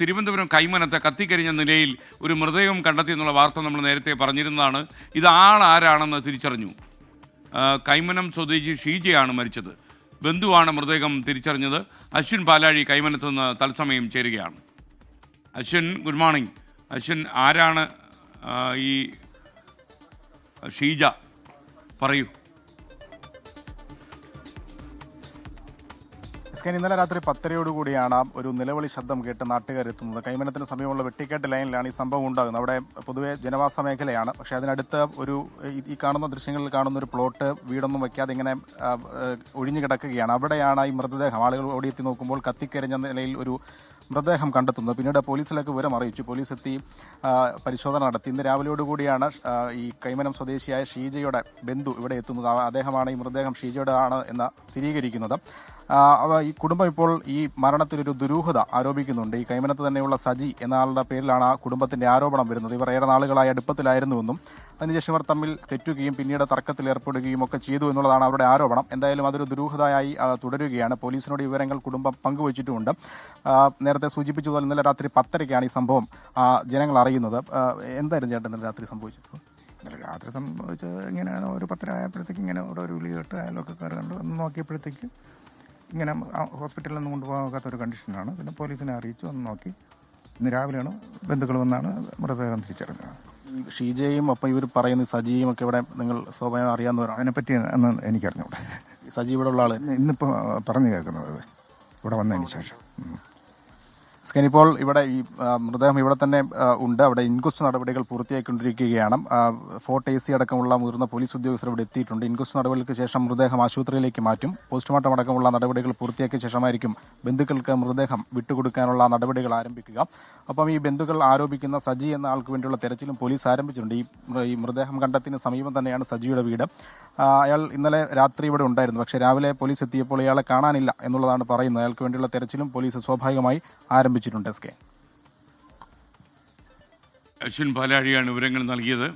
തിരുവനന്തപുരം കൈമനത്ത് കത്തിക്കരിഞ്ഞ നിലയിൽ ഒരു മൃതദേഹം കണ്ടെത്തി എന്നുള്ള വാർത്ത നമ്മൾ നേരത്തെ പറഞ്ഞിരുന്നതാണ്. ഇത് ആൾ ആരാണെന്ന് തിരിച്ചറിഞ്ഞു. കൈമനം സ്വദേശി ഷീജയാണ് മരിച്ചത്. ബന്ധുവാണ് മൃതദേഹം തിരിച്ചറിഞ്ഞത്. അശ്വിൻ പാലാഴി കൈമനത്ത് നിന്ന് തത്സമയം ചേരുകയാണ്. അശ്വിൻ ഗുഡ് മോർണിംഗ് അശ്വിൻ ആരാണ് ഈ ഷീജ? പറയൂ. എസ്കൻ ഇന്നലെ രാത്രി പത്തരയോടുകൂടിയാണ് ഒരു നിലവിളി ശബ്ദം കേട്ട് നാട്ടുകാരെത്തുന്നത്. കൈമനത്തിന് സമീപമുള്ള വെട്ടിക്കേട്ട് ലൈനിലാണ് ഈ സംഭവം ഉണ്ടാകുന്നത്. അവിടെ പൊതുവെ ജനവാസ മേഖലയാണ്. പക്ഷെ അതിനടുത്ത് ഒരു ഈ- കാണുന്ന ദൃശ്യങ്ങളിൽ കാണുന്ന ഒരു പ്ലോട്ട് വീടൊന്നും വയ്ക്കാതെ ഇങ്ങനെ ഒഴിഞ്ഞു കിടക്കുകയാണ്. അവിടെയാണ് ഈ മൃതദേഹം. ആളുകൾ ഓടിയെത്തി നോക്കുമ്പോൾ കത്തിക്കരിഞ്ഞ നിലയിൽ ഒരു മൃതദേഹം കണ്ടെത്തുന്നത്. പിന്നീട് പോലീസിലേക്ക് വിവരം അറിയിച്ചു. പോലീസ് എത്തി പരിശോധന നടത്തി. ഇന്ന് രാവിലെയോടുകൂടിയാണ് ഈ കൈമനം സ്വദേശിയായ ഷീജയുടെ ബന്ധു ഇവിടെ എത്തുന്നത്. അദ്ദേഹമാണ് ഈ മൃതദേഹം ഷീജയുടെ ആണ് എന്ന് സ്ഥിരീകരിക്കുന്നത്. ഈ കുടുംബം ഇപ്പോൾ ഈ മരണത്തിലൊരു ദുരൂഹത ആരോപിക്കുന്നുണ്ട്. ഈ കൈമനത്ത് തന്നെയുള്ള സജി എന്ന ആളുടെ പേരിലാണ് ആ കുടുംബത്തിന്റെ ആരോപണം വരുന്നത്. ഇവർ ഏറെ നാളുകളായി അടുപ്പത്തിലായിരുന്നുവെന്നും അതിനുശേഷം ഇവർ തമ്മിൽ തെറ്റുകയും പിന്നീട് തർക്കത്തിൽ ഏർപ്പെടുകയും ഒക്കെ ചെയ്തു എന്നുള്ളതാണ് അവരുടെ ആരോപണം. എന്തായാലും അതൊരു ദുരൂഹതയായി തുടരുകയാണ്. പോലീസിനോട് വിവരങ്ങൾ കുടുംബം പങ്കുവച്ചിട്ടുമുണ്ട്. നേരത്തെ സൂചിപ്പിച്ചതുപോലെ ഇന്നലെ രാത്രി പത്തരയ്ക്കാണ് ഈ സംഭവം ജനങ്ങൾ അറിയുന്നത്. എന്തായിരുന്നു ചേട്ടൻ ഇന്നലെ രാത്രി സംഭവിച്ചത്? ഇന്നലെ രാത്രി സംഭവിച്ചത് ഇങ്ങനെയാണ്. ഒരു പത്തരായപ്പോഴത്തേക്ക് ഇങ്ങനെ ഓരോ ഒരു വിളി കേട്ട് അയൽവക്കക്കാർ കണ്ട്. നോക്കിയപ്പോഴത്തേക്ക് ഇങ്ങനെ ഹോസ്പിറ്റലിൽ ഹോസ്പിറ്റലിലൊന്നും കൊണ്ടുപോകാത്ത ഒരു കണ്ടീഷനാണ്. പിന്നെ പോലീസിനെ അറിയിച്ചു ഒന്ന് നോക്കി. ഇന്ന് രാവിലെയാണ് ബന്ധുക്കൾ വന്നാണ് മൃതദേഹം തിരിച്ചറിഞ്ഞത്. ഷീജയും അപ്പം ഇവർ പറയുന്ന സജിയും ഒക്കെ ഇവിടെ നിങ്ങൾ സ്വാഭാവികം അറിയാവുന്നവരാണ് അതിനെപ്പറ്റി എന്ന് എനിക്കറിഞ്ഞൂടെ. സജി ഇവിടെ ഉള്ള ആൾ? ഇന്നിപ്പോൾ പറഞ്ഞു കേൾക്കുന്നത് ഇവിടെ വന്നതിന് ശേഷം. ഇപ്പോൾ ഇവിടെ ഈ മൃതദേഹം ഇവിടെ തന്നെ ഉണ്ട്. അവിടെ ഇൻക്വസ്റ്റ് നടപടികൾ പൂർത്തിയായിക്കൊണ്ടിരിക്കുകയാണ്. ഫോർട്ട് എ സി അടക്കമുള്ള മുതിർന്ന പോലീസ് ഉദ്യോഗസ്ഥർ ഇവിടെ എത്തിയിട്ടുണ്ട്. ഇൻക്വസ്റ്റ് നടപടികൾക്ക് ശേഷം മൃതദേഹം ആശുപത്രിയിലേക്ക് മാറ്റും. പോസ്റ്റ്മോർട്ടം അടക്കമുള്ള നടപടികൾ പൂർത്തിയാക്കിയ ശേഷമായിരിക്കും ബന്ധുക്കൾക്ക് മൃതദേഹം വിട്ടുകൊടുക്കാനുള്ള നടപടികൾ ആരംഭിക്കുക. അപ്പം ഈ ബന്ധുക്കൾ ആരോപിക്കുന്ന സജി എന്ന ആൾക്ക് വേണ്ടിയുള്ള തെരച്ചിലും പോലീസ് ആരംഭിച്ചിട്ടുണ്ട്. ഈ മൃതദേഹം കണ്ടെത്തിന് സമീപം തന്നെയാണ് സജിയുടെ വീട്. അയാൾ ഇന്നലെ രാത്രി ഇവിടെ ഉണ്ടായിരുന്നു. പക്ഷേ രാവിലെ പോലീസ് എത്തിയപ്പോൾ ഇയാളെ കാണാനില്ല എന്നുള്ളതാണ് പറയുന്നത്. അയാൾക്ക് വേണ്ടിയുള്ള തെരച്ചിലും പോലീസ് സ്വാഭാവികമായി ആരംഭിച്ചിട്ടുണ്ട് എസ് കെ. അശ്വിൻ പാലാഴിയാണ് വിവരങ്ങൾ നൽകിയത്.